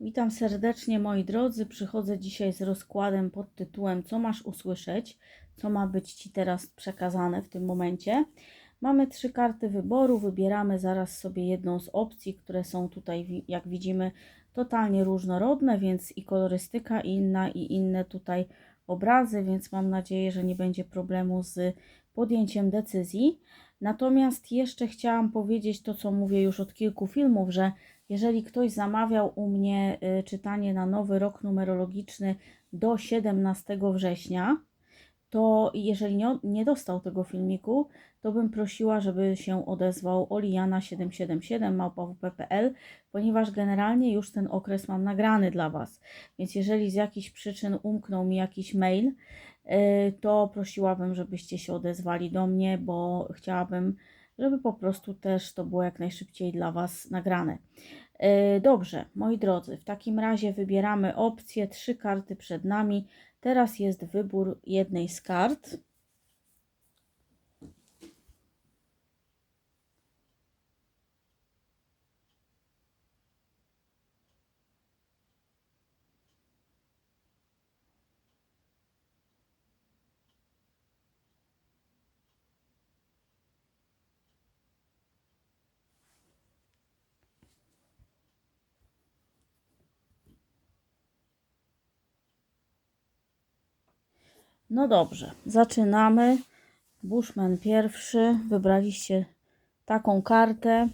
Witam serdecznie moi drodzy. Przychodzę dzisiaj z rozkładem pod tytułem Co masz usłyszeć? Co ma być Ci teraz przekazane w tym momencie? Mamy trzy karty wyboru. Wybieramy zaraz sobie jedną z opcji, które są tutaj, jak widzimy, totalnie różnorodne, więc i kolorystyka inna, i inne tutaj obrazy, więc mam nadzieję, że nie będzie problemu z podjęciem decyzji. Natomiast jeszcze chciałam powiedzieć to, co mówię już od kilku filmów, że jeżeli ktoś zamawiał u mnie y, czytanie na nowy rok numerologiczny do 17 września, to jeżeli nie, nie dostał tego filmiku, to bym prosiła, żeby się odezwał oliana777 małpa.wp.pl, ponieważ generalnie już ten okres mam nagrany dla Was. Więc jeżeli z jakichś przyczyn umknął mi jakiś mail, y, to prosiłabym, żebyście się odezwali do mnie, bo chciałabym, żeby po prostu też to było jak najszybciej dla Was nagrane. E, Dobrze, moi drodzy, w takim razie wybieramy opcję, trzy karty przed nami. Teraz jest wybór jednej z kart. No dobrze, zaczynamy. Bushman pierwszy, wybraliście taką kartę.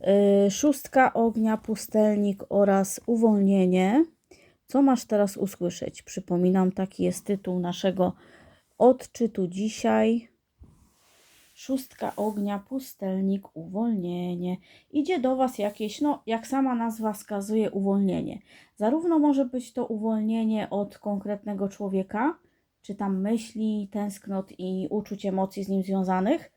Yy, szóstka ognia, pustelnik oraz uwolnienie. Co masz teraz usłyszeć? Przypominam, taki jest tytuł naszego odczytu dzisiaj. Szóstka ognia, pustelnik, uwolnienie. Idzie do Was jakieś, no jak sama nazwa wskazuje, uwolnienie. Zarówno może być to uwolnienie od konkretnego człowieka, czy tam myśli, tęsknot i uczuć emocji z nim związanych,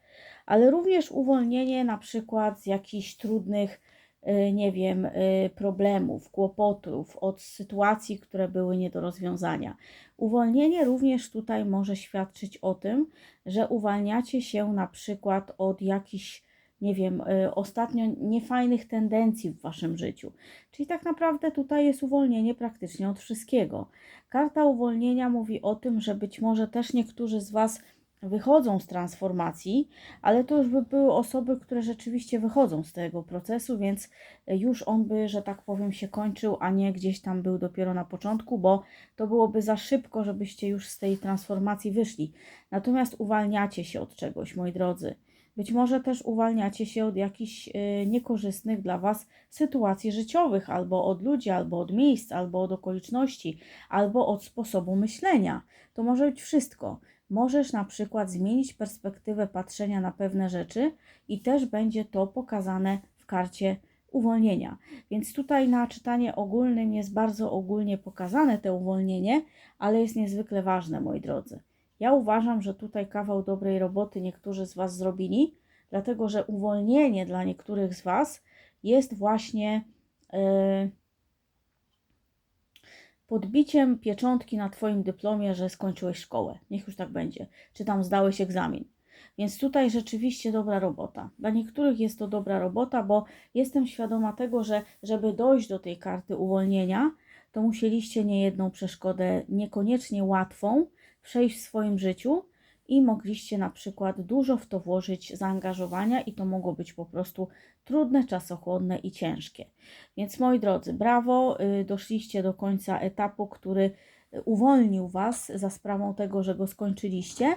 ale również uwolnienie na przykład z jakichś trudnych, y, nie wiem, y, problemów, kłopotów, od sytuacji, które były nie do rozwiązania. Uwolnienie również tutaj może świadczyć o tym, że uwalniacie się na przykład od jakichś, nie wiem, y, ostatnio niefajnych tendencji w waszym życiu. Czyli tak naprawdę tutaj jest uwolnienie praktycznie od wszystkiego. Karta uwolnienia mówi o tym, że być może też niektórzy z Was wychodzą z transformacji, ale to już by były osoby, które rzeczywiście wychodzą z tego procesu, więc już on by, że tak powiem, się kończył, a nie gdzieś tam był dopiero na początku, bo to byłoby za szybko, żebyście już z tej transformacji wyszli. Natomiast uwalniacie się od czegoś, moi drodzy. Być może też uwalniacie się od jakichś y, niekorzystnych dla Was sytuacji życiowych, albo od ludzi, albo od miejsc, albo od okoliczności, albo od sposobu myślenia. To może być wszystko. Możesz na przykład zmienić perspektywę patrzenia na pewne rzeczy i też będzie to pokazane w karcie uwolnienia. Więc tutaj na czytanie ogólnym jest bardzo ogólnie pokazane to uwolnienie, ale jest niezwykle ważne, moi drodzy. Ja uważam, że tutaj kawał dobrej roboty niektórzy z Was zrobili, dlatego że uwolnienie dla niektórych z Was jest właśnie yy, podbiciem pieczątki na Twoim dyplomie, że skończyłeś szkołę. Niech już tak będzie. Czy tam zdałeś egzamin. Więc tutaj rzeczywiście dobra robota. Dla niektórych jest to dobra robota, bo jestem świadoma tego, że żeby dojść do tej karty uwolnienia, to musieliście niejedną przeszkodę, niekoniecznie łatwą, przejść w swoim życiu i mogliście na przykład dużo w to włożyć zaangażowania i to mogło być po prostu trudne, czasochłonne i ciężkie. Więc moi drodzy, brawo, y, doszliście do końca etapu, który uwolnił Was za sprawą tego, że go skończyliście,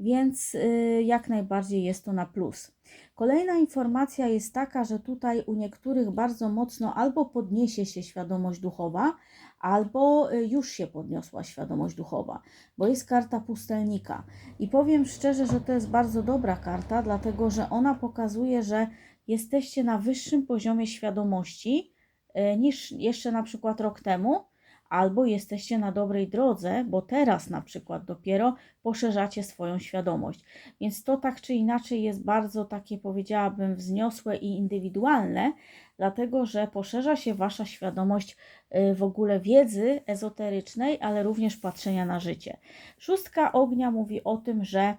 więc y, jak najbardziej jest to na plus. Kolejna informacja jest taka, że tutaj u niektórych bardzo mocno albo podniesie się świadomość duchowa, albo y, już się podniosła świadomość duchowa, bo jest karta pustelnika. I powiem szczerze, że to jest bardzo dobra karta, dlatego że ona pokazuje, że jesteście na wyższym poziomie świadomości y, niż jeszcze na przykład rok temu, albo jesteście na dobrej drodze, bo teraz na przykład dopiero poszerzacie swoją świadomość. Więc to tak czy inaczej jest bardzo takie, powiedziałabym, wzniosłe i indywidualne, dlatego że poszerza się wasza świadomość y, w ogóle wiedzy ezoterycznej, ale również patrzenia na życie. Szóstka ognia mówi o tym, że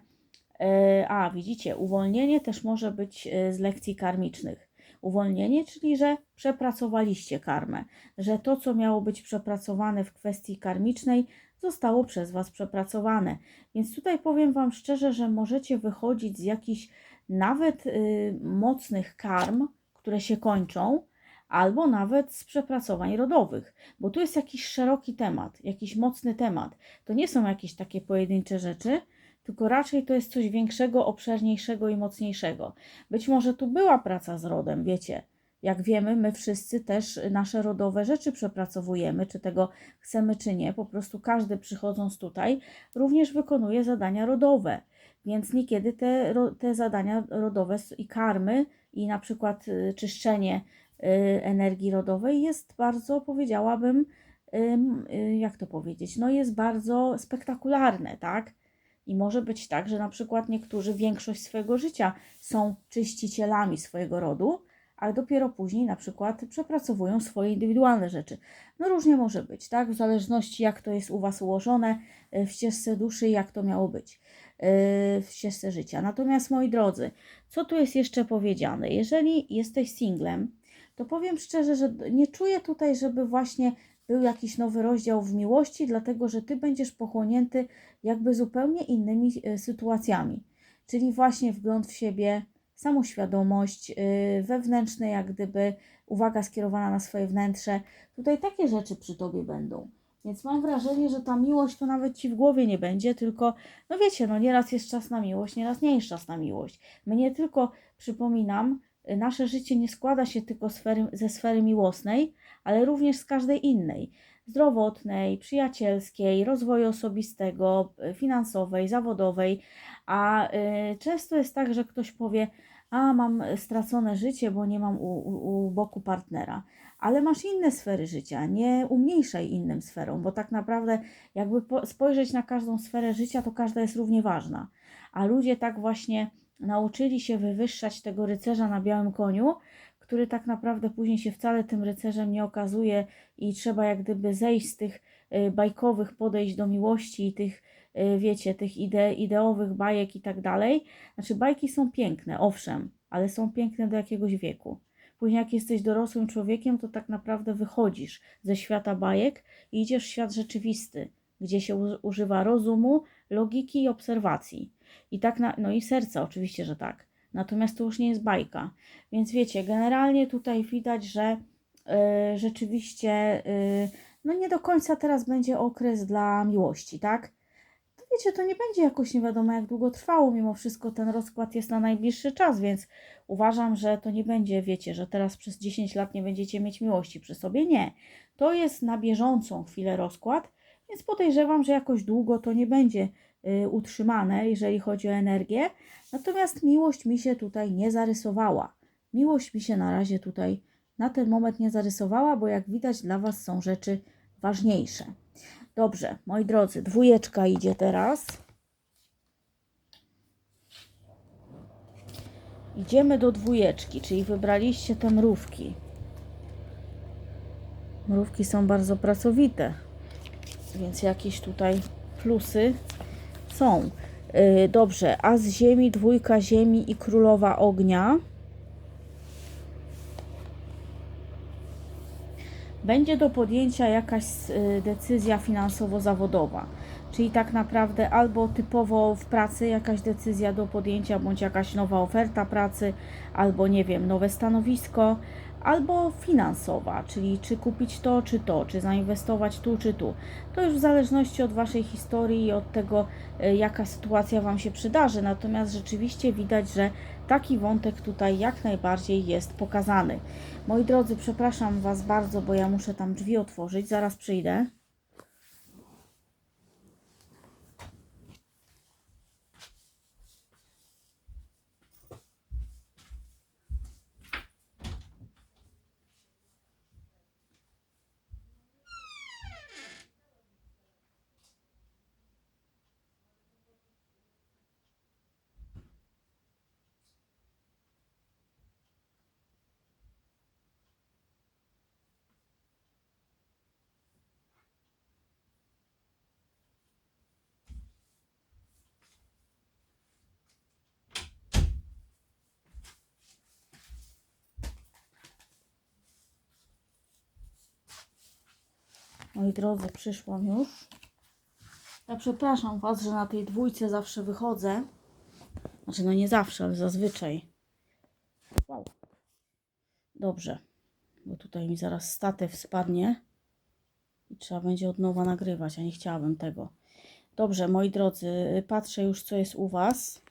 y, a widzicie, uwolnienie też może być y, z lekcji karmicznych. uwolnienie, czyli że przepracowaliście karmę, że to, co miało być przepracowane w kwestii karmicznej, zostało przez Was przepracowane. Więc tutaj powiem Wam szczerze, że możecie wychodzić z jakichś nawet y, mocnych karm, które się kończą, albo nawet z przepracowań rodowych, bo tu jest jakiś szeroki temat, jakiś mocny temat. To nie są jakieś takie pojedyncze rzeczy, tylko raczej to jest coś większego, obszerniejszego i mocniejszego. Być może tu była praca z rodem, wiecie. Jak wiemy, my wszyscy też nasze rodowe rzeczy przepracowujemy, czy tego chcemy, czy nie. Po prostu każdy przychodząc tutaj również wykonuje zadania rodowe. Więc niekiedy te, te zadania rodowe i karmy, i na przykład y, czyszczenie y, energii rodowej jest bardzo, powiedziałabym, ym, y, jak to powiedzieć, no jest bardzo spektakularne, tak? I może być tak, że na przykład niektórzy większość swojego życia są czyścicielami swojego rodu, ale dopiero później na przykład przepracowują swoje indywidualne rzeczy. No różnie może być, tak? W zależności jak to jest u Was ułożone w ścieżce duszy, jak to miało być w ścieżce życia. Natomiast moi drodzy, co tu jest jeszcze powiedziane? Jeżeli jesteś singlem, to powiem szczerze, że nie czuję tutaj, żeby właśnie był jakiś nowy rozdział w miłości, dlatego że Ty będziesz pochłonięty jakby zupełnie innymi e, sytuacjami. Czyli właśnie wgląd w siebie, samoświadomość, y, wewnętrzne jak gdyby uwaga skierowana na swoje wnętrze. Tutaj takie rzeczy przy Tobie będą. Więc mam wrażenie, że ta miłość to nawet Ci w głowie nie będzie, tylko, no wiecie, no nieraz jest czas na miłość, nieraz nie jest czas na miłość. My nie tylko, przypominam, y, nasze życie nie składa się tylko sfery, ze sfery miłosnej, ale również z każdej innej zdrowotnej, przyjacielskiej, rozwoju osobistego, y, finansowej, zawodowej. A y, często jest tak, że ktoś powie: A, mam stracone życie, bo nie mam u, u, u boku partnera. Ale masz inne sfery życia, nie umniejszaj innym sferom, bo tak naprawdę, jakby po, spojrzeć na każdą sferę życia, to każda jest równie ważna. A ludzie tak właśnie nauczyli się wywyższać tego rycerza na białym koniu, który tak naprawdę później się wcale tym rycerzem nie okazuje i trzeba jak gdyby zejść z tych y, bajkowych podejść do miłości i tych, y, wiecie, tych ide, ideowych bajek i tak dalej. Znaczy bajki są piękne, owszem, ale są piękne do jakiegoś wieku. Później jak jesteś dorosłym człowiekiem, to tak naprawdę wychodzisz ze świata bajek i idziesz w świat rzeczywisty, gdzie się używa rozumu, logiki i obserwacji. I tak na, no i serca oczywiście, że tak. Natomiast to już nie jest bajka. Więc wiecie, generalnie tutaj widać, że y, rzeczywiście y, no nie do końca teraz będzie okres dla miłości, tak? Wiecie, to nie będzie jakoś nie wiadomo jak długo trwało, mimo wszystko ten rozkład jest na najbliższy czas, więc uważam, że to nie będzie, wiecie, że teraz przez 10 lat nie będziecie mieć miłości przy sobie. Nie. To jest na bieżącą chwilę rozkład, więc podejrzewam, że jakoś długo to nie będzie y, utrzymane, jeżeli chodzi o energię. Natomiast miłość mi się tutaj nie zarysowała. Miłość mi się na razie tutaj na ten moment nie zarysowała, bo jak widać dla Was są rzeczy ważniejsze. Dobrze, moi drodzy, dwójeczka idzie teraz. Idziemy do dwójeczki, czyli wybraliście te mrówki. Mrówki są bardzo pracowite, więc jakieś tutaj plusy są. Yy, dobrze, as ziemi, dwójka ziemi i królowa ognia. Będzie do podjęcia jakaś y, decyzja finansowo-zawodowa. Czyli tak naprawdę albo typowo w pracy jakaś decyzja do podjęcia, bądź jakaś nowa oferta pracy, albo nie wiem, nowe stanowisko, albo finansowa, czyli czy kupić to, czy to, czy zainwestować tu, czy tu. To już w zależności od Waszej historii i od tego, y, jaka sytuacja Wam się przydarzy. Natomiast rzeczywiście widać, że taki wątek tutaj jak najbardziej jest pokazany. Moi drodzy, przepraszam Was bardzo, bo ja muszę tam drzwi otworzyć, zaraz przyjdę. Moi drodzy, przyszłam już. Ja przepraszam Was, że na tej dwójce zawsze wychodzę. Znaczy, no nie zawsze, ale zazwyczaj. Wow. Dobrze, bo tutaj mi zaraz statyw spadnie i trzeba będzie od nowa nagrywać, a nie chciałabym tego. Dobrze, moi drodzy, patrzę już, co jest u Was.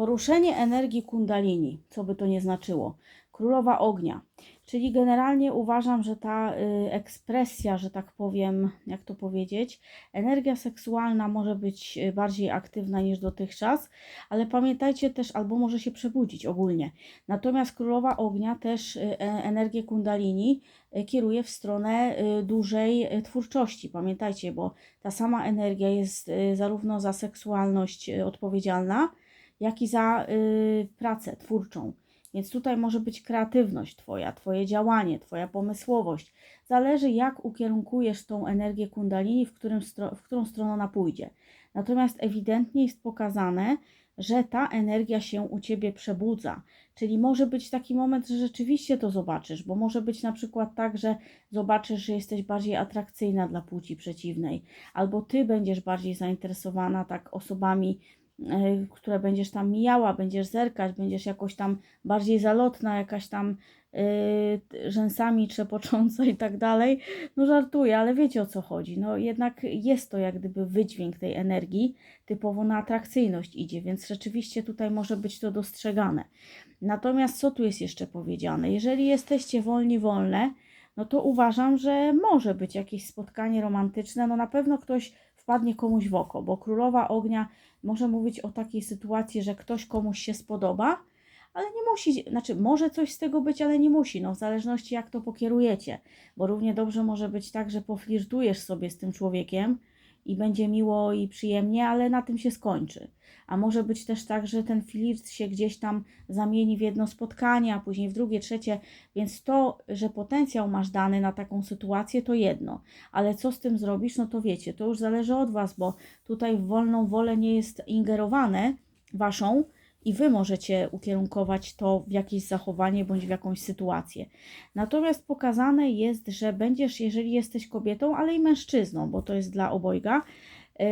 Poruszenie energii kundalini, co by to nie znaczyło. Królowa ognia, czyli generalnie uważam, że ta y, ekspresja, że tak powiem, jak to powiedzieć, energia seksualna może być y, bardziej aktywna niż dotychczas, ale pamiętajcie też, albo może się przebudzić ogólnie. Natomiast królowa ognia też y, e- energię kundalini kieruje w stronę dużej twórczości. Pamiętajcie, bo ta sama energia jest zarówno za seksualność odpowiedzialna, jak i za y, pracę twórczą. Więc tutaj może być kreatywność Twoja, Twoje działanie, Twoja pomysłowość. Zależy, jak ukierunkujesz tą energię kundalini, w, którym w którą stronę ona pójdzie. Natomiast ewidentnie jest pokazane, że ta energia się u Ciebie przebudza. Czyli może być taki moment, że rzeczywiście to zobaczysz, bo może być na przykład tak, że zobaczysz, że jesteś bardziej atrakcyjna dla płci przeciwnej, albo Ty będziesz bardziej zainteresowana tak osobami, które będziesz tam mijała, będziesz zerkać, będziesz jakoś tam bardziej zalotna, jakaś tam y, rzęsami trzepocząca i tak dalej. No żartuję, ale wiecie o co chodzi. No jednak jest to jak gdyby wydźwięk tej energii, typowo na atrakcyjność idzie, więc rzeczywiście tutaj może być to dostrzegane. Natomiast co tu jest jeszcze powiedziane? Jeżeli jesteście wolni, wolne, no to uważam, że może być jakieś spotkanie romantyczne. No na pewno ktoś wpadnie komuś w oko, bo królowa ognia może mówić o takiej sytuacji, że ktoś komuś się spodoba, ale nie musi, znaczy może coś z tego być, ale nie musi, no w zależności jak to pokierujecie, bo równie dobrze może być tak, że poflirtujesz sobie z tym człowiekiem i będzie miło i przyjemnie, ale na tym się skończy. A może być też tak, że ten flirt się gdzieś tam zamieni w jedno spotkanie, a później w drugie, trzecie, więc to, że potencjał masz dany na taką sytuację, to jedno. Ale co z tym zrobisz, no to wiecie, to już zależy od Was, bo tutaj w wolną wolę nie jest ingerowane Waszą, i Wy możecie ukierunkować to w jakieś zachowanie bądź w jakąś sytuację. Natomiast pokazane jest, że będziesz, jeżeli jesteś kobietą, ale i mężczyzną, bo to jest dla obojga,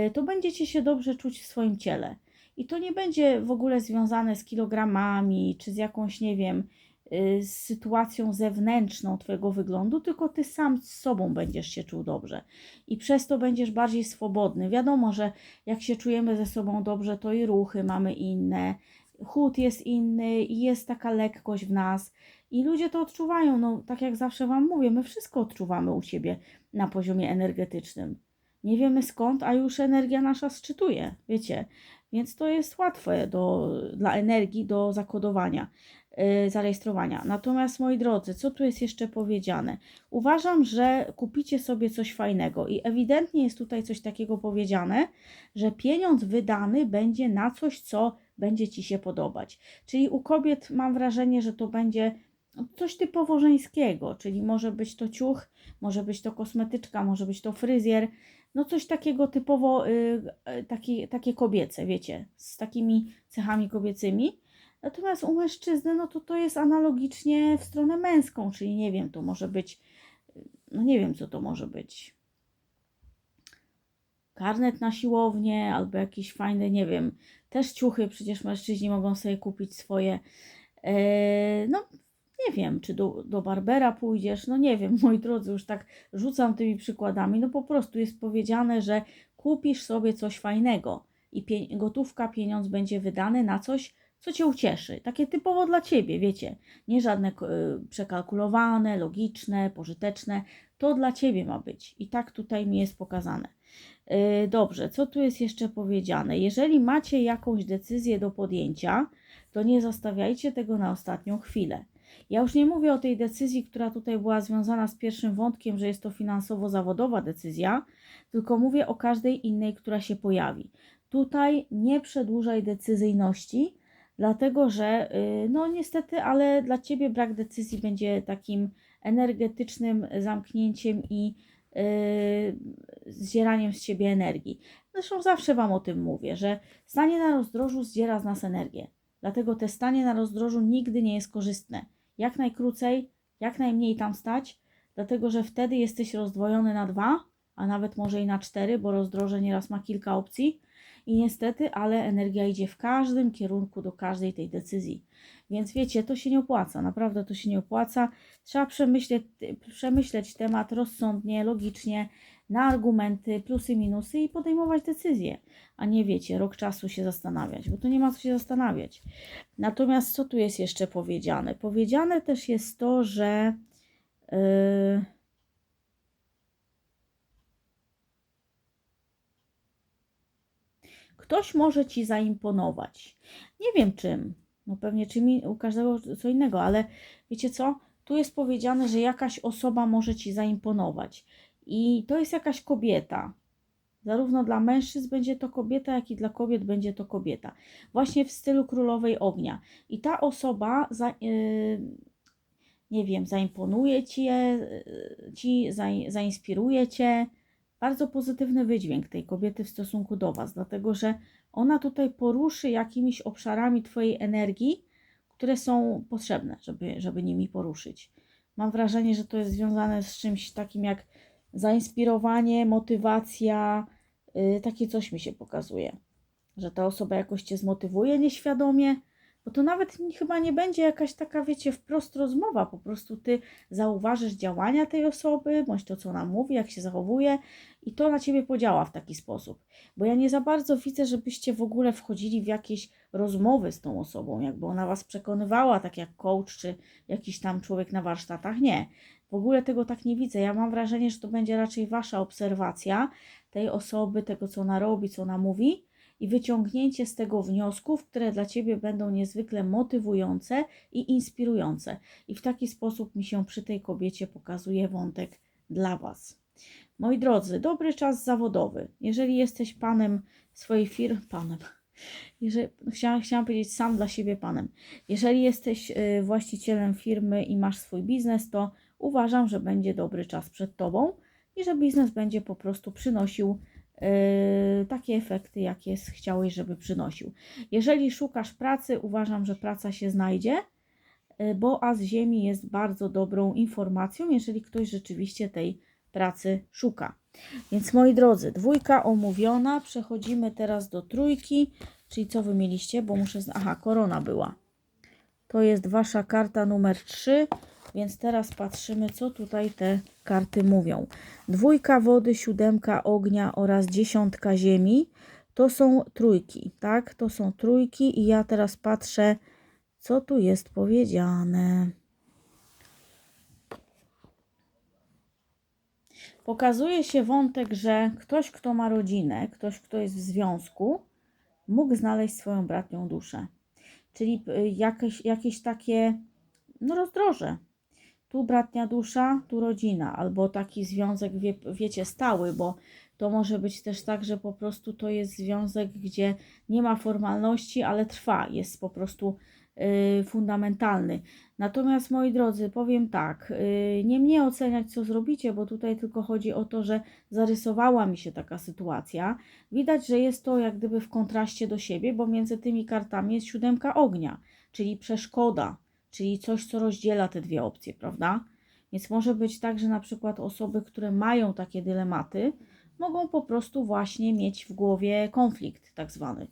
y, to będziecie się dobrze czuć w swoim ciele. I to nie będzie w ogóle związane z kilogramami, czy z jakąś, nie wiem, y, z sytuacją zewnętrzną Twojego wyglądu, tylko Ty sam z sobą będziesz się czuł dobrze. I przez to będziesz bardziej swobodny. Wiadomo, że jak się czujemy ze sobą dobrze, to i ruchy mamy inne, chód jest inny i jest taka lekkość w nas. I ludzie to odczuwają. No, tak jak zawsze Wam mówię, my wszystko odczuwamy u siebie na poziomie energetycznym. Nie wiemy skąd, a już energia nasza sczytuje, wiecie. Więc to jest łatwe do, dla energii do zakodowania, yy, zarejestrowania. Natomiast moi drodzy, co tu jest jeszcze powiedziane? Uważam, że kupicie sobie coś fajnego i ewidentnie jest tutaj coś takiego powiedziane, że pieniądz wydany będzie na coś, co będzie Ci się podobać. Czyli u kobiet mam wrażenie, że to będzie coś typowo żeńskiego, czyli może być to ciuch, może być to kosmetyczka, może być to fryzjer, no coś takiego typowo y, y, taki, takie kobiece, wiecie, z takimi cechami kobiecymi. Natomiast u mężczyzny, no to to jest analogicznie w stronę męską, czyli nie wiem, to może być, no nie wiem, co to może być. Karnet na siłownię, albo jakiś fajny, nie wiem, też ciuchy, przecież mężczyźni mogą sobie kupić swoje. E, no, nie wiem, czy do, do Barbera pójdziesz, no nie wiem, moi drodzy, już tak rzucam tymi przykładami. No po prostu jest powiedziane, że kupisz sobie coś fajnego i pie, gotówka, pieniądz będzie wydany na coś, co cię ucieszy. Takie typowo dla ciebie, wiecie. Nie żadne y, przekalkulowane, logiczne, pożyteczne. To dla ciebie ma być. I tak tutaj mi jest pokazane. Y, Dobrze, co tu jest jeszcze powiedziane? Jeżeli macie jakąś decyzję do podjęcia, to nie zostawiajcie tego na ostatnią chwilę. Ja już nie mówię o tej decyzji, która tutaj była związana z pierwszym wątkiem, że jest to finansowo-zawodowa decyzja, tylko mówię o każdej innej, która się pojawi. Tutaj nie przedłużaj decyzyjności, dlatego że, y, no niestety, ale dla ciebie brak decyzji będzie takim energetycznym zamknięciem i zdzieraniem z siebie energii. Zresztą zawsze Wam o tym mówię, że stanie na rozdrożu zdziera z nas energię. Dlatego te stanie na rozdrożu nigdy nie jest korzystne. Jak najkrócej, jak najmniej tam stać, dlatego że wtedy jesteś rozdwojony na dwa, a nawet może i na cztery, bo rozdroże nieraz ma kilka opcji. I niestety, ale energia idzie w każdym kierunku do każdej tej decyzji. Więc wiecie, to się nie opłaca, naprawdę to się nie opłaca. Trzeba przemyśleć, przemyśleć temat rozsądnie, logicznie, na argumenty, plusy, minusy i podejmować decyzje, a nie wiecie, rok czasu się zastanawiać, bo to nie ma co się zastanawiać. Natomiast co tu jest jeszcze powiedziane? Powiedziane też jest to, że. Yy, Ktoś może ci zaimponować. Nie wiem czym. No pewnie czym u każdego co innego, ale wiecie co? Tu jest powiedziane, że jakaś osoba może ci zaimponować. I to jest jakaś kobieta. Zarówno dla mężczyzn będzie to kobieta, jak i dla kobiet będzie to kobieta. Właśnie w stylu królowej ognia. I ta osoba, za, yy, nie wiem, zaimponuje ci, yy, ci za, zainspiruje cię. Bardzo pozytywny wydźwięk tej kobiety w stosunku do Was, dlatego że ona tutaj poruszy jakimiś obszarami Twojej energii, które są potrzebne, żeby, żeby nimi poruszyć. Mam wrażenie, że to jest związane z czymś takim jak zainspirowanie, motywacja, yy, takie coś mi się pokazuje. Że ta osoba jakoś cię zmotywuje nieświadomie, bo to nawet chyba nie będzie jakaś taka, wiecie, wprost rozmowa. Po prostu ty zauważysz działania tej osoby, bądź to, co ona mówi, jak się zachowuje, i to na ciebie podziała w taki sposób. Bo ja nie za bardzo widzę, żebyście w ogóle wchodzili w jakieś rozmowy z tą osobą, jakby ona was przekonywała, tak jak coach czy jakiś tam człowiek na warsztatach. Nie. W ogóle tego tak nie widzę. Ja mam wrażenie, że to będzie raczej wasza obserwacja tej osoby, tego, co ona robi, co ona mówi i wyciągnięcie z tego wniosków, które dla Ciebie będą niezwykle motywujące i inspirujące. I w taki sposób mi się przy tej kobiecie pokazuje wątek dla Was. Moi drodzy, dobry czas zawodowy. Jeżeli jesteś panem swojej firmy, panem, jeżeli, chciałam, chciałam powiedzieć sam dla siebie panem. Jeżeli jesteś y, właścicielem firmy i masz swój biznes, to uważam, że będzie dobry czas przed Tobą i że biznes będzie po prostu przynosił takie efekty, jakie chciałeś, żeby przynosił. Jeżeli szukasz pracy, uważam, że praca się znajdzie, yy, bo As Ziemi jest bardzo dobrą informacją, jeżeli ktoś rzeczywiście tej pracy szuka. Więc moi drodzy, dwójka omówiona, przechodzimy teraz do trójki, czyli co wy mieliście, bo muszę... Aha, korona była. To jest wasza karta numer 3. Więc teraz patrzymy, co tutaj te karty mówią. Dwójka wody, siódemka ognia oraz dziesiątka ziemi to są trójki, tak? To są trójki i ja teraz patrzę, co tu jest powiedziane. Pokazuje się wątek, że ktoś, kto ma rodzinę, ktoś, kto jest w związku, mógł znaleźć swoją bratnią duszę. Czyli y, jakieś, jakieś takie no rozdroże, tu bratnia dusza, tu rodzina, albo taki związek, wie, wiecie, stały, bo to może być też tak, że po prostu to jest związek, gdzie nie ma formalności, ale trwa, jest po prostu y, fundamentalny. Natomiast moi drodzy, powiem tak, y, nie mnie oceniać, co zrobicie, bo tutaj tylko chodzi o to, że zarysowała mi się taka sytuacja. Widać, że jest to jak gdyby w kontraście do siebie, bo między tymi kartami jest siódemka ognia, czyli przeszkoda czyli coś, co rozdziela te dwie opcje, prawda? Więc może być tak, że na przykład osoby, które mają takie dylematy, mogą po prostu właśnie mieć w głowie konflikt, tak zwany.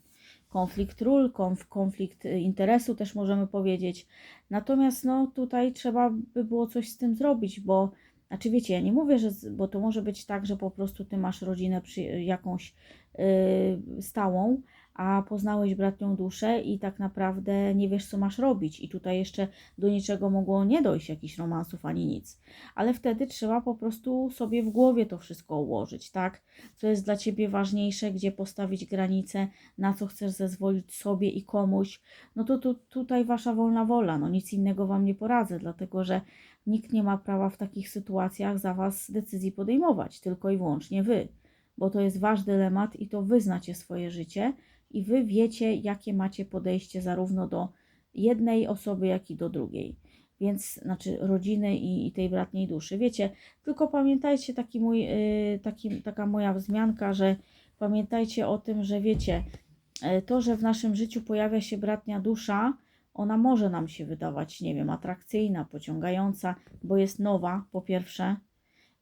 Konflikt ról, konf, konflikt interesu też możemy powiedzieć. Natomiast no tutaj trzeba by było coś z tym zrobić, bo znaczy wiecie, ja nie mówię, że bo to może być tak, że po prostu ty masz rodzinę przy, jakąś yy, stałą, a poznałeś bratnią duszę i tak naprawdę nie wiesz, co masz robić. I tutaj jeszcze do niczego mogło nie dojść, jakichś romansów ani nic. Ale wtedy trzeba po prostu sobie w głowie to wszystko ułożyć, tak? Co jest dla ciebie ważniejsze, gdzie postawić granice, na co chcesz zezwolić sobie i komuś. No to tu, tutaj wasza wolna wola, no nic innego wam nie poradzę, dlatego że nikt nie ma prawa w takich sytuacjach za was decyzji podejmować, tylko i wyłącznie wy. Bo to jest wasz dylemat i to wy znacie swoje życie i wy wiecie, jakie macie podejście zarówno do jednej osoby, jak i do drugiej. więc znaczy rodziny i, i tej bratniej duszy. Wiecie, tylko pamiętajcie taki mój, yy, taki, taka moja wzmianka, że pamiętajcie o tym, że wiecie, yy, to, że w naszym życiu pojawia się bratnia dusza, ona może nam się wydawać, nie wiem, atrakcyjna, pociągająca, bo jest nowa, po pierwsze,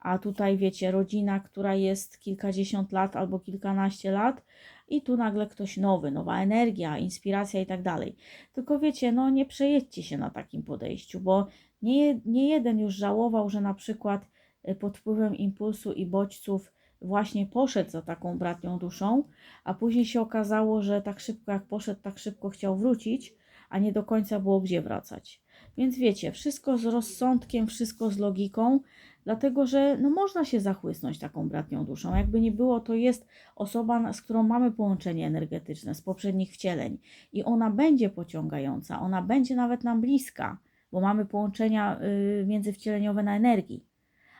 a tutaj wiecie, rodzina, która jest kilkadziesiąt lat albo kilkanaście lat, i tu nagle ktoś nowy, nowa energia, inspiracja i tak dalej. Tylko wiecie, no nie przejedźcie się na takim podejściu, bo nie, nie jeden już żałował, że na przykład y, pod wpływem impulsu i bodźców właśnie poszedł za taką bratnią duszą, a później się okazało, że tak szybko jak poszedł, tak szybko chciał wrócić, a nie do końca było gdzie wracać. Więc wiecie, wszystko z rozsądkiem, wszystko z logiką, dlatego że no, można się zachłysnąć taką bratnią duszą. Jakby nie było, to jest osoba, z którą mamy połączenie energetyczne z poprzednich wcieleń i ona będzie pociągająca, ona będzie nawet nam bliska, bo mamy połączenia y, międzywcieleniowe na energii.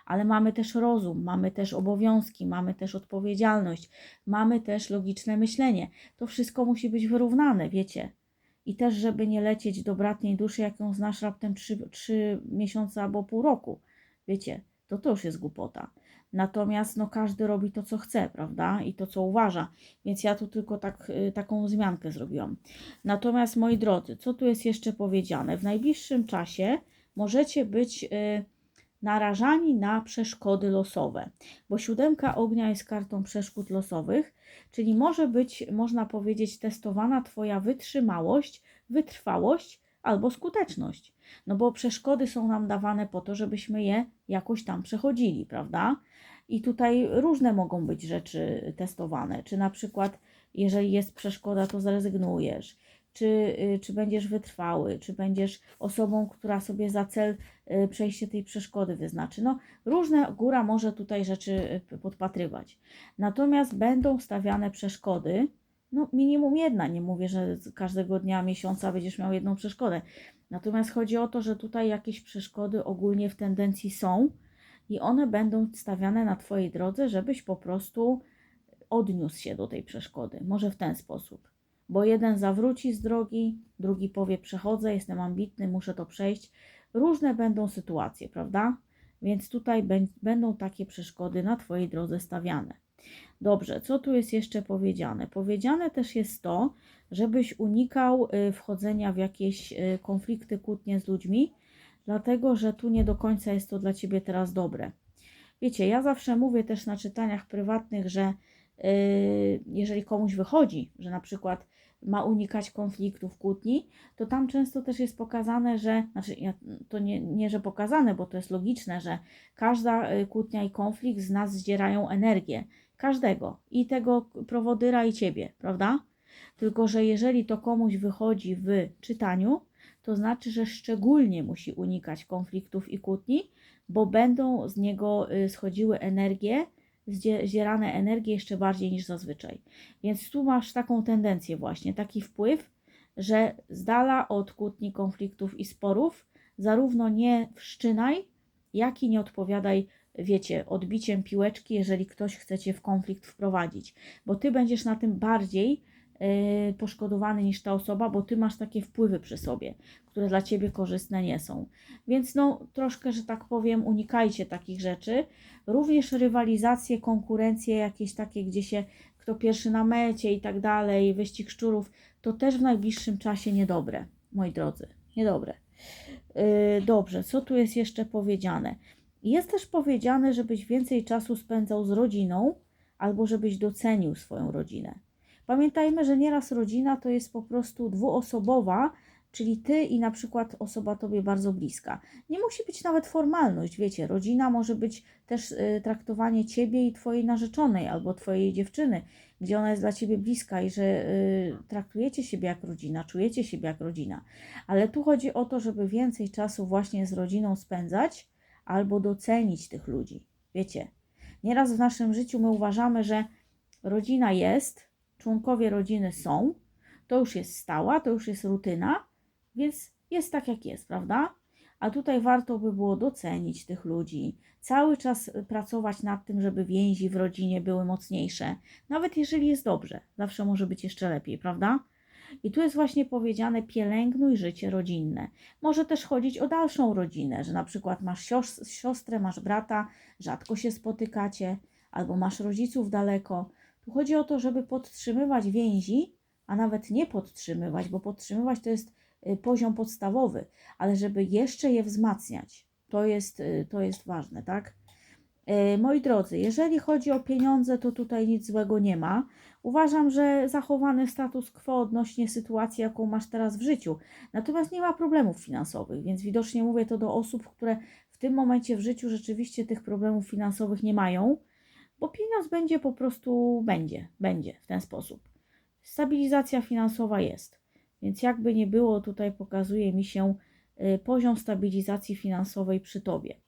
Ale mamy też rozum, mamy też obowiązki, mamy też odpowiedzialność, mamy też logiczne myślenie. To wszystko musi być wyrównane, wiecie. I też, żeby nie lecieć do bratniej duszy, jak ją znasz raptem 3, 3 miesiące albo pół roku. Wiecie, to to już jest głupota. Natomiast no, każdy robi to, co chce, prawda? I to, co uważa. Więc ja tu tylko tak, y, taką wzmiankę zrobiłam. Natomiast, moi drodzy, co tu jest jeszcze powiedziane? W najbliższym czasie możecie być y, narażani na przeszkody losowe, bo siódemka ognia jest kartą przeszkód losowych, czyli może być, można powiedzieć, testowana Twoja wytrzymałość, wytrwałość albo skuteczność. No bo przeszkody są nam dawane po to, żebyśmy je jakoś tam przechodzili, prawda? I tutaj różne mogą być rzeczy testowane. Czy na przykład, jeżeli jest przeszkoda, to zrezygnujesz, czy, y, czy będziesz wytrwały, czy będziesz osobą, która sobie za cel y, przejście tej przeszkody wyznaczy. No, różne góra może tutaj rzeczy y, podpatrywać. Natomiast będą stawiane przeszkody, no minimum jedna, nie mówię, że każdego dnia, miesiąca będziesz miał jedną przeszkodę. Natomiast chodzi o to, że tutaj jakieś przeszkody ogólnie w tendencji są i one będą stawiane na Twojej drodze, żebyś po prostu odniósł się do tej przeszkody. Może w ten sposób. Bo jeden zawróci z drogi, drugi powie: Przechodzę, jestem ambitny, muszę to przejść. Różne będą sytuacje, prawda? Więc tutaj będą takie przeszkody na Twojej drodze stawiane. Dobrze, co tu jest jeszcze powiedziane? Powiedziane też jest to, żebyś unikał y, wchodzenia w jakieś y, konflikty, kłótnie z ludźmi, dlatego że tu nie do końca jest to dla ciebie teraz dobre. Wiecie, ja zawsze mówię też na czytaniach prywatnych, że y, jeżeli komuś wychodzi, że na przykład ma unikać konfliktów, kłótni, to tam często też jest pokazane, że, znaczy to nie, nie, że pokazane, bo to jest logiczne, że każda kłótnia i konflikt z nas zdzierają energię. Każdego. I tego prowodyra, i ciebie, prawda? Tylko, że jeżeli to komuś wychodzi w czytaniu, to znaczy, że szczególnie musi unikać konfliktów i kłótni, bo będą z niego y, schodziły energie, zdzierane energie jeszcze bardziej niż zazwyczaj. Więc tu masz taką tendencję właśnie, taki wpływ, że z dala od kłótni, konfliktów i sporów zarówno nie wszczynaj, jak i nie odpowiadaj wiecie, odbiciem piłeczki, jeżeli ktoś chce cię w konflikt wprowadzić, bo ty będziesz na tym bardziej yy, poszkodowany niż ta osoba, bo ty masz takie wpływy przy sobie, które dla ciebie korzystne nie są. Więc no, troszkę, że tak powiem, unikajcie takich rzeczy. Również rywalizacje, konkurencje jakieś takie, gdzie się kto pierwszy na mecie i tak dalej, wyścig szczurów, to też w najbliższym czasie niedobre, moi drodzy, niedobre. Yy, dobrze, co tu jest jeszcze powiedziane? Jest też powiedziane, żebyś więcej czasu spędzał z rodziną albo żebyś docenił swoją rodzinę. Pamiętajmy, że nieraz rodzina to jest po prostu dwuosobowa, czyli ty i na przykład osoba tobie bardzo bliska. Nie musi być nawet formalność, wiecie, rodzina może być też y, traktowanie ciebie i twojej narzeczonej albo twojej dziewczyny, gdzie ona jest dla ciebie bliska i że y, traktujecie siebie jak rodzina, czujecie siebie jak rodzina. Ale tu chodzi o to, żeby więcej czasu właśnie z rodziną spędzać albo docenić tych ludzi. Wiecie, nieraz w naszym życiu my uważamy, że rodzina jest, członkowie rodziny są, to już jest stała, to już jest rutyna, więc jest tak jak jest, prawda? A tutaj warto by było docenić tych ludzi, cały czas pracować nad tym, żeby więzi w rodzinie były mocniejsze, nawet jeżeli jest dobrze, zawsze może być jeszcze lepiej, prawda? I tu jest właśnie powiedziane pielęgnuj życie rodzinne. Może też chodzić o dalszą rodzinę, że na przykład masz sios- siostrę, masz brata, rzadko się spotykacie, albo masz rodziców daleko. Tu chodzi o to, żeby podtrzymywać więzi, a nawet nie podtrzymywać, bo podtrzymywać to jest y, poziom podstawowy, ale żeby jeszcze je wzmacniać. To jest, y, to jest ważne, tak? E, Moi drodzy, jeżeli chodzi o pieniądze, to tutaj nic złego nie ma. Uważam, że zachowany status quo odnośnie sytuacji, jaką masz teraz w życiu. Natomiast nie ma problemów finansowych, więc widocznie mówię to do osób, które w tym momencie w życiu rzeczywiście tych problemów finansowych nie mają, bo pieniądz będzie po prostu, będzie, będzie w ten sposób. Stabilizacja finansowa jest, więc jakby nie było, tutaj pokazuje mi się y, poziom stabilizacji finansowej przy Tobie.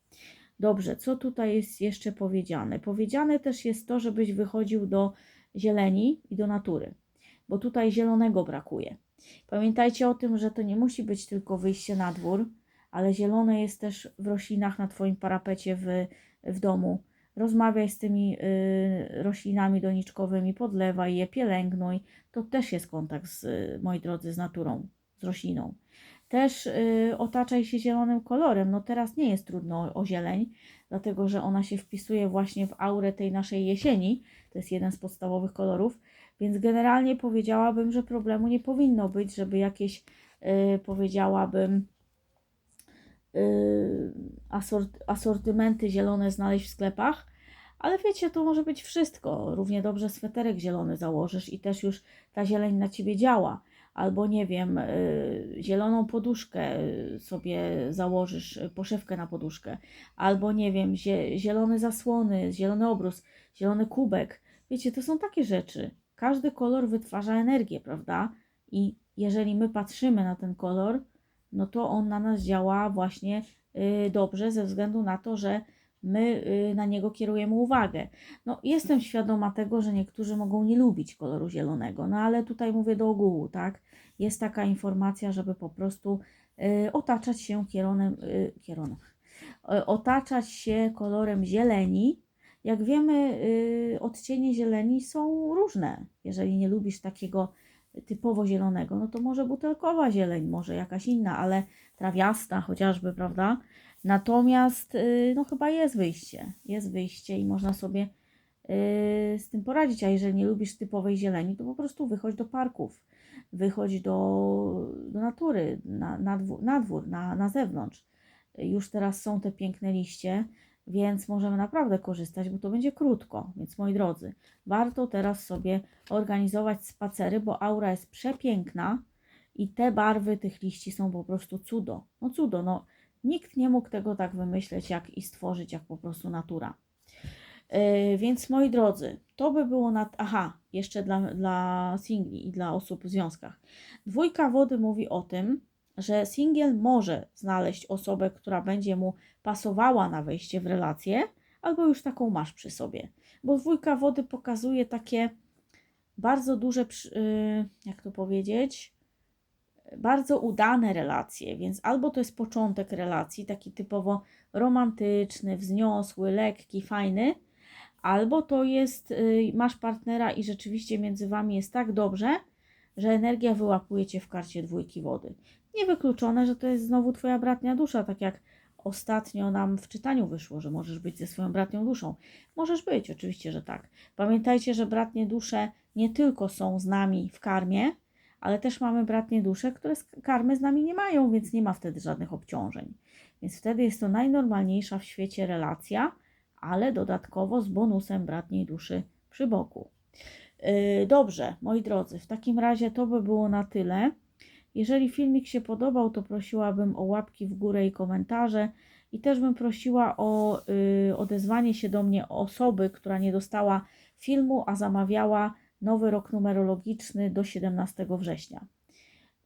Dobrze, co tutaj jest jeszcze powiedziane? Powiedziane też jest to, żebyś wychodził do zieleni i do natury, bo tutaj zielonego brakuje. Pamiętajcie o tym, że to nie musi być tylko wyjście na dwór, ale zielone jest też w roślinach na Twoim parapecie w, w domu. Rozmawiaj z tymi y, roślinami doniczkowymi, podlewaj je, pielęgnuj. To też jest kontakt, z, moi drodzy, z naturą, z rośliną. Też y, otaczaj się zielonym kolorem. No teraz nie jest trudno o, o zieleń, dlatego że ona się wpisuje właśnie w aurę tej naszej jesieni. To jest jeden z podstawowych kolorów, więc generalnie powiedziałabym, że problemu nie powinno być, żeby jakieś, y, powiedziałabym, y, asort, asortymenty zielone znaleźć w sklepach. Ale wiecie, to może być wszystko. Równie dobrze sweterek zielony założysz i też już ta zieleń na ciebie działa albo nie wiem, y, zieloną poduszkę y, sobie założysz, y, poszewkę na poduszkę, albo nie wiem, zie- zielone zasłony, zielony obrus, zielony kubek. Wiecie, to są takie rzeczy. Każdy kolor wytwarza energię, prawda? I jeżeli my patrzymy na ten kolor, no to on na nas działa właśnie y, dobrze ze względu na to, że my y, na niego kierujemy uwagę. No, jestem świadoma tego, że niektórzy mogą nie lubić koloru zielonego, no ale tutaj mówię do ogółu, tak? Jest taka informacja, żeby po prostu y, otaczać się kieronem, kieronem, otaczać się kolorem zieleni. Jak wiemy, y, odcienie zieleni są różne. Jeżeli nie lubisz takiego typowo zielonego, no to może butelkowa zieleń, może jakaś inna, ale trawiasta chociażby, prawda? Natomiast y, no chyba jest wyjście, jest wyjście i można sobie y, z tym poradzić, a jeżeli nie lubisz typowej zieleni, to po prostu wychodź do parków, wychodź do, do natury, na, na, dwór, na dwór, na, na zewnątrz. Już teraz są te piękne liście, więc możemy naprawdę korzystać, bo to będzie krótko. Więc moi drodzy, warto teraz sobie organizować spacery, bo aura jest przepiękna i te barwy tych liści są po prostu cudo. No cudo, no Nikt nie mógł tego tak wymyśleć jak i stworzyć, jak po prostu natura. Yy, więc moi drodzy, to by było na. Aha, jeszcze dla, dla singli i dla osób w związkach. Dwójka wody mówi o tym, że singiel może znaleźć osobę, która będzie mu pasowała na wejście w relację, albo już taką masz przy sobie. Bo dwójka wody pokazuje takie bardzo duże, yy, jak to powiedzieć, bardzo udane relacje, więc albo to jest początek relacji, taki typowo romantyczny, wzniosły, lekki, fajny, albo to jest, y, masz partnera i rzeczywiście między wami jest tak dobrze, że energia wyłapuje cię w karcie dwójki wody. Niewykluczone, że to jest znowu twoja bratnia dusza, tak jak ostatnio nam w czytaniu wyszło, że możesz być ze swoją bratnią duszą. Możesz być, oczywiście, że tak. Pamiętajcie, że bratnie dusze nie tylko są z nami w karmie, ale też mamy bratnie dusze, które z karmy z nami nie mają, więc nie ma wtedy żadnych obciążeń. Więc wtedy jest to najnormalniejsza w świecie relacja, ale dodatkowo z bonusem bratniej duszy przy boku. Yy, Dobrze, moi drodzy, w takim razie to by było na tyle. Jeżeli filmik się podobał, to prosiłabym o łapki w górę i komentarze. I też bym prosiła o y, odezwanie się do mnie osoby, która nie dostała filmu, a zamawiała nowy rok numerologiczny do 17 września.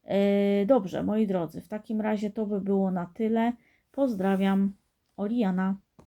E, Dobrze, moi drodzy, w takim razie to by było na tyle. Pozdrawiam, Oriana.